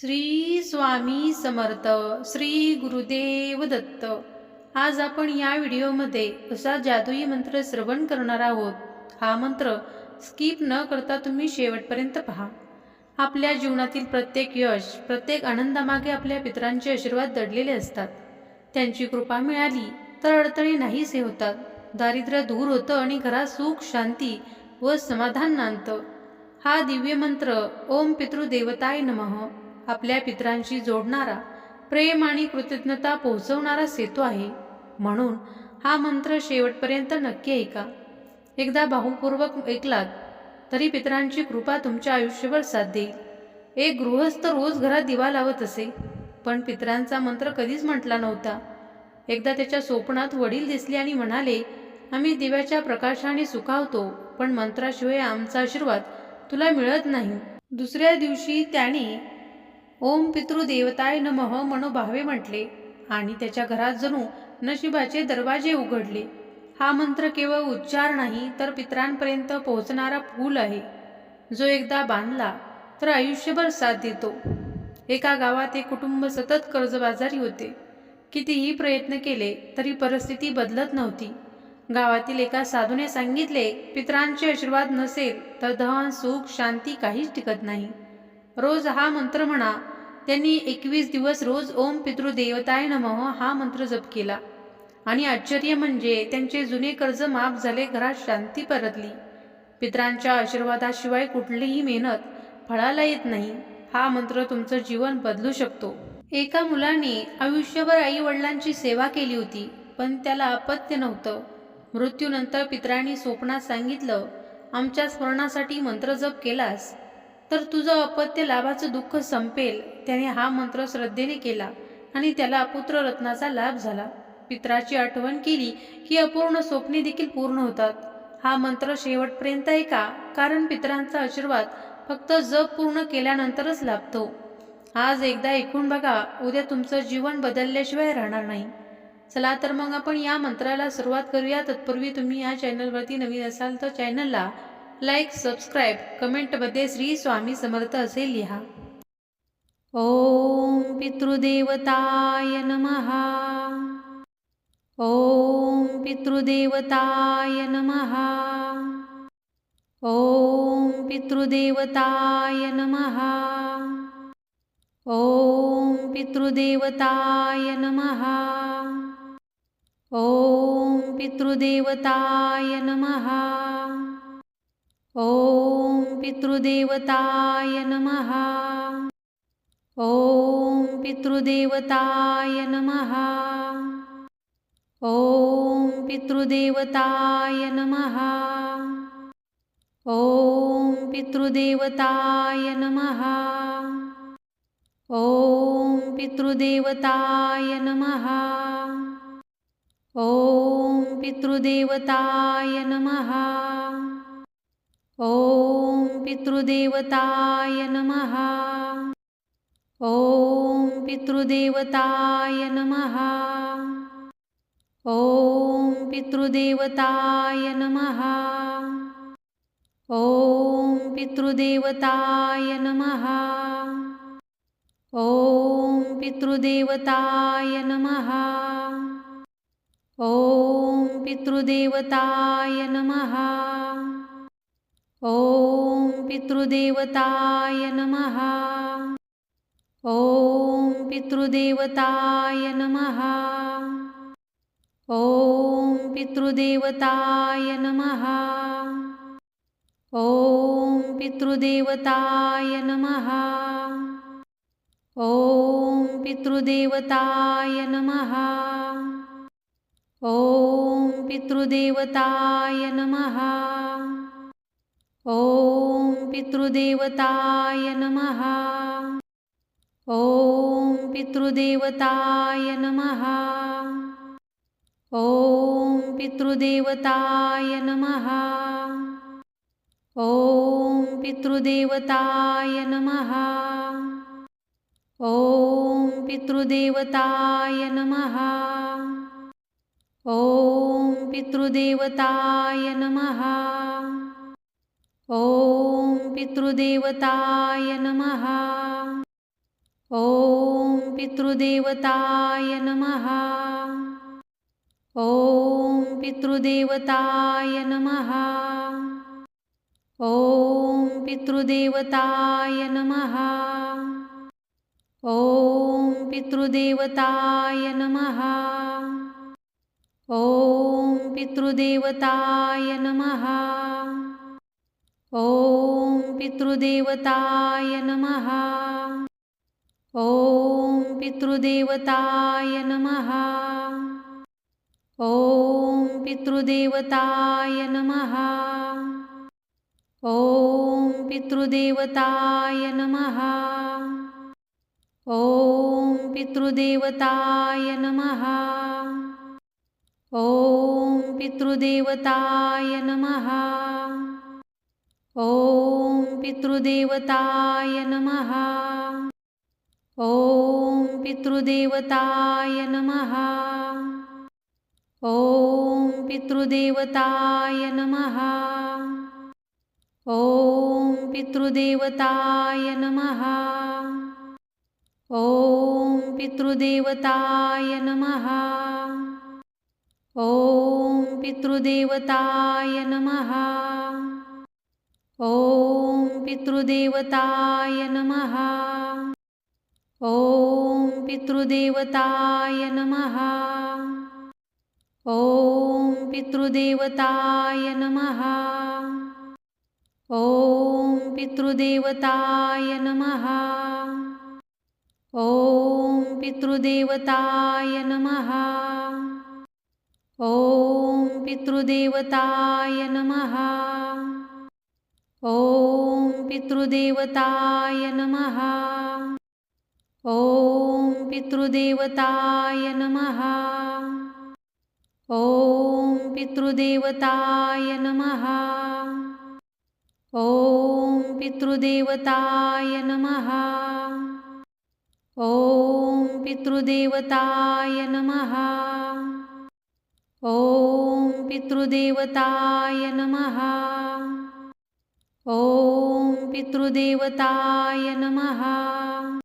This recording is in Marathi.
श्री स्वामी समर्थ श्री गुरुदेव दत्त. आज आपण या व्हिडिओमध्ये असा जादुई मंत्र श्रवण करणार आहोत. हा मंत्र स्किप न करता तुम्ही शेवटपर्यंत पहा. आपल्या जीवनातील प्रत्येक यश प्रत्येक आनंदामागे आपल्या पितरांचे आशीर्वाद दडलेले असतात. त्यांची कृपा मिळाली तर अडथळे नाहीसे होतात. दारिद्र्य दूर होतं आणि घरात सुख शांती व समाधान नांदतं. हा दिव्य मंत्र ओम पितृदेवताय नमः. आपल्या पितरांशी जोडणारा प्रेम आणि कृतज्ञता पोहोचवणारा सेतू आहे. म्हणून हा मंत्र शेवटपर्यंत नक्की ऐका. एकदा भाऊपूर्वक ऐकलात तरी पित्रांची कृपा तुमच्या आयुष्यभर साथ देईल. एक गृहस्थ रोज घरात दिवा लावत असे पण पितरांचा मंत्र कधीच म्हटला नव्हता. एकदा त्याच्या स्वप्नात वडील दिसले आणि म्हणाले आम्ही दिव्याच्या प्रकाशाने सुखावतो पण मंत्राशिवाय आमचा आशीर्वाद तुला मिळत नाही. दुसऱ्या दिवशी त्याने ओम पितृदेवताय नमः मनोभावे म्हटले. आणि त्याच्या घरात जणू नशिबाचे दरवाजे उघडले. हा मंत्र केवळ उच्चार नाही तर पितरांपर्यंत पोहोचणारा पूल आहे. जो एकदा बांधला तर आयुष्यभर साथ देतो. एका गावात एक कुटुंब सतत कर्जबाजारी होते. कितीही प्रयत्न केले तरी परिस्थिती बदलत नव्हती. गावातील एका साधूने सांगितले पितरांचे आशीर्वाद नसेल तर धन सुख शांती काहीच टिकत नाही. रोज हा मंत्र म्हणा त्यांनी एकवीस दिवस रोज ओम पितृदेवताय नमः हा मंत्र जप केला. आणि आश्चर्य म्हणजे त्यांचे जुने कर्ज माफ झाले घरात शांती परतली. पितरांच्या आशीर्वादाशिवाय कुठलीही मेहनत फळाला येत नाही. हा मंत्र तुमचं जीवन बदलू शकतो. एका मुलाने आयुष्यभर आई वडिलांची सेवा केली होती पण त्याला अपत्य नव्हतं. मृत्यूनंतर पितरांनी स्वप्नात सांगितलं आमच्या स्मरणासाठी मंत्र जप केलास. तर तुझं अपत्य लाभाचं दुःख संपेल. त्याने हा मंत्र श्रद्धेने केला आणि त्याला पुत्ररत्नाचा लाभ झाला. पित्राची आठवण केली की अपूर्ण स्वप्ने देखील पूर्ण होतात. हा मंत्र शेवटपर्यंत ऐका कारण पित्रांचा आशीर्वाद फक्त जप पूर्ण केल्यानंतरच लाभतो. आज एकदा ऐकून बघा उद्या तुमचं जीवन बदलल्याशिवाय राहणार नाही. चला तर मग आपण या मंत्राला सुरुवात करूया. तत्पूर्वी तुम्ही या चॅनलवरती नवीन असाल तर चॅनलला लाईक सबस्क्राईब कमेंटमध्ये श्री स्वामी समर्थ असे लिहा. ओम पितृदेवताय नमहा ओम पितृदेवताय नमहा ओम पितृदेवताय नमहा ओम पितृदेवताय नमहा ओम पितृदेवताय नमहा ओम पितृदेवताय नमः। ओम पितृदेवताय नमः। ओम पितृदेवताय नमः। ओम पितृदेवताय नमः। ओम पितृदेवताय नमः। ओम पितृदेवताय नमः। ओम पितृदेवताय नमः। ओम पितृदेवताय नमः। ओम पितृदेवताय नमः। ओम पितृदेवताय नमः। ओम पितृदेवताय नमः। ओम पितृदेवताय नमः। ओम पितृदेवताय नमः। ओम पितृदेवताय नमः। ओम पितृदेवताय नमः। ओम पितृदेवताय नमः। ओम पितृदेवताय नमः। ओम पितृदेवताय नमः। ओम पितृदेवताय नमः। ओम पितृदेवताय नमः। ओम पितृदेवताय नमः। ओम पितृदेवताय नमः। ओम पितृदेवताय नमः। ओम पितृदेवताय नमः। ओम पितृदेवताय नमः। ॐ पितृदेवताय नमः। ॐ पितृदेवताय नमः। ॐ पितृदेवताय नमः। ॐ पितृदेवताय नमः। ॐ पितृदेवताय नमः। ॐ पितृदेवताय नमः। ॐ पितृदेवताय नमः। ॐ पितृदेवताय नमः। ॐ पितृदेवताय नमः। ॐ पितृदेवताय नमः। ॐ पितृदेवताय नमः। ॐ पितृदेवताय नमः। ॐ पितृदेवताय नमः। ॐ पितृदेवताय नमः। ॐ पितृदेवताय नमः। ॐ पितृदेवताय नमः। ॐ पितृदेवताय नमः। ॐ पितृदेवताय नमः। ॐ पितृदेवताय नमः। ॐ पितृदेवताय नमः। ॐ पितृदेवताय नमः। ॐ पितृदेवताय नमः। ॐ पितृदेवताय नमः। ॐ पितृदेवताय नमः। ॐ पितृदेवताय नमः। ॐ पितृदेवताय नमः। ॐ पितृदेवताय नमः। ॐ पितृदेवताय नमः। ॐ पितृदेवताय नमः। ॐ पितृदेवताय नमः.